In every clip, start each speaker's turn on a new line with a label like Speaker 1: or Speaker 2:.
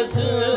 Speaker 1: Nasıl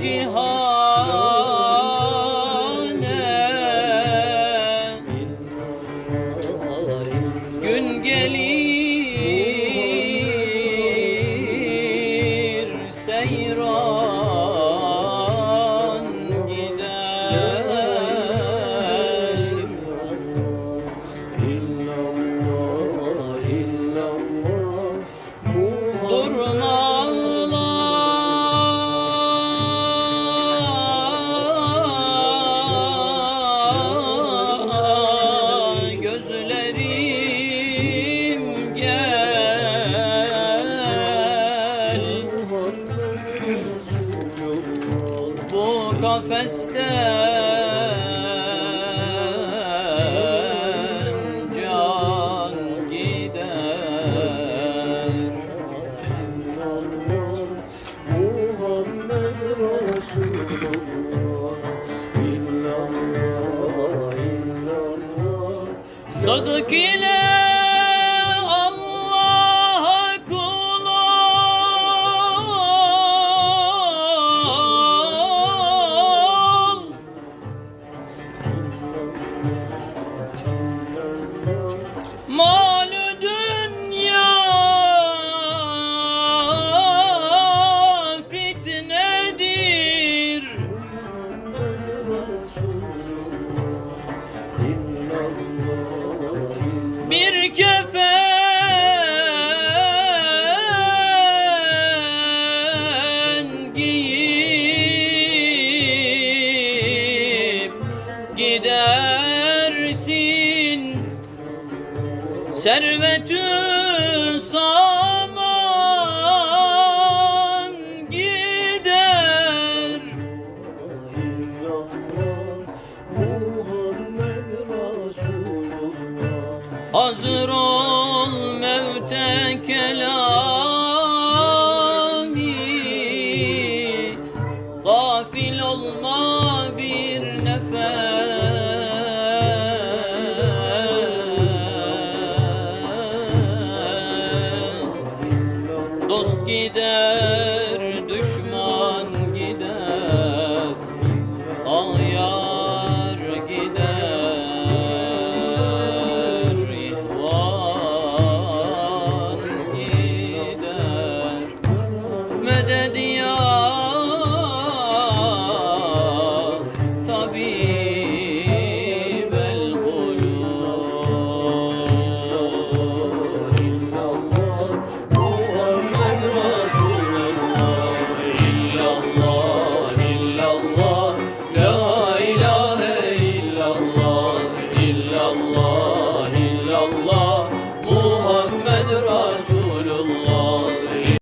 Speaker 1: jihad kafeste. Can gider.
Speaker 2: Muhammed Resulullah illallah illallah
Speaker 1: Sadık ile Bir kefen giyip gidersin. Servetün sağ حسر الموت كلام